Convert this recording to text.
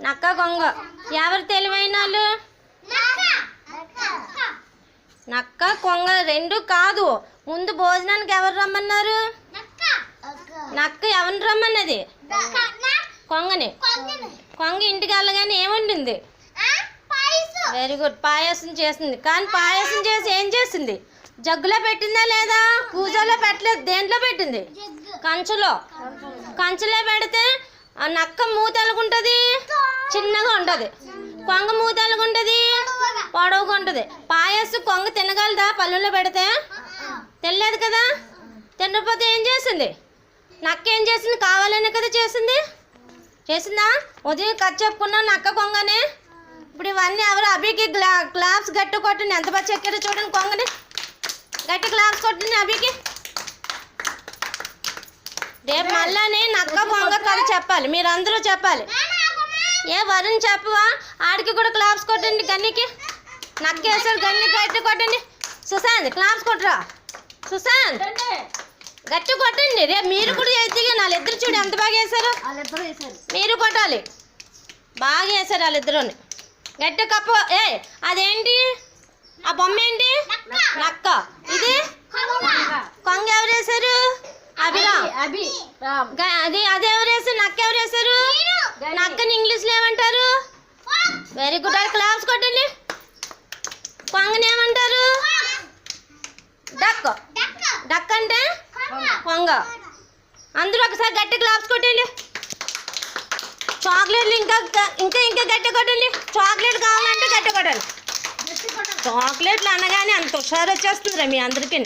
నక్క కొంగ ఎవరు తెలివైన వాళ్ళు? నక్క కొంగ రెండు కాదు. ముందు భోజనానికి ఎవరు రమ్మన్నారు? నక్క ఎవరిని రమ్మన్నది? కొంగని కొంగ ఇంటికి వెళ్ళగానే ఏముండింది వెరీ గుడ్ పాయసం చేసింది కానీ పాయసం చేసి ఏం చేసింది జగ్గులో పెట్టిందా లేదా? పూజలో పెట్టలేదు. దేంట్లో పెట్టింది? కంచులో. కంచులో పెడితే నక్క మూత ఎలాగుంటుంది చిన్నగా ఉంటుంది. కొంగ మూత ఎలాగుంటుంది పొడవుగా ఉంటుంది. పాయసం కొంగ తినగలదా పళ్ళులో పెడితే? తినలేదు కదా? తినకపోతే ఏం చేసింది? నక్క ఏం చేసింది? కావాలనే కదా చేసింది? చేసిందా? ఉదయం కట్ చెప్పుకున్నా నక్క కొంగనే? ఇప్పుడు ఇవన్నీ ఎవరు అభికి గ్లా గ్లాప్స్ గట్టి కొట్టండి ఎంత బాగా చెక్కారో చూడండి కొంగని. గట్టి గ్లాప్స్ కొట్టింది అభికి. రేపు మళ్ళానే నక్క కథ చెప్పాలి మీరందరూ చెప్పాలి. ఏ వరుణ్ చెప్పవా? ఆడికి కూడా క్లాప్స్ కొట్టండి గన్నికి. నక్కేసాడు గన్ని గట్టి కొట్టండి. సుశాంత్ క్లాప్స్ కొట్టరా. సుశాంత్ గట్టి కొట్టండి. రేపు మీరు కూడా చేతిగా వాళ్ళిద్దరు చూడు ఎంత బాగా వేశారు. మీరు కొట్టాలి. బాగా వేశారు వాళ్ళిద్దరుని. గట్టి కప్పు ఏ అదేంటి? ఆ బొమ్మ ఏంటి నక్క ఇది కొంగ ఎవరు వేశారు అభిరామ్ అభి రామ్. అది అది ఎవరు వేశారు నక్క ఎవరు వేశారు నక్కని ఇంగ్లీష్లో ఏమంటారు? వెరీ గుడ్ అది క్లాప్స్ కొట్టండి. కొంగని ఏమంటారు? డక్. డక్. అంటే? కొంగ. అందరూ ఒకసారి గట్టి క్లాప్స్ కొట్టండి. చాక్లెట్లు ఇంకా ఇంకా ఇంకా గట్టి కొట్టండి. చాక్లెట్ కావాలంటే గట్టి కొట్టాలి. చాక్లెట్లు అనగానే అంత హుషారు వచ్చేస్తుందిరా మీ అందరికీ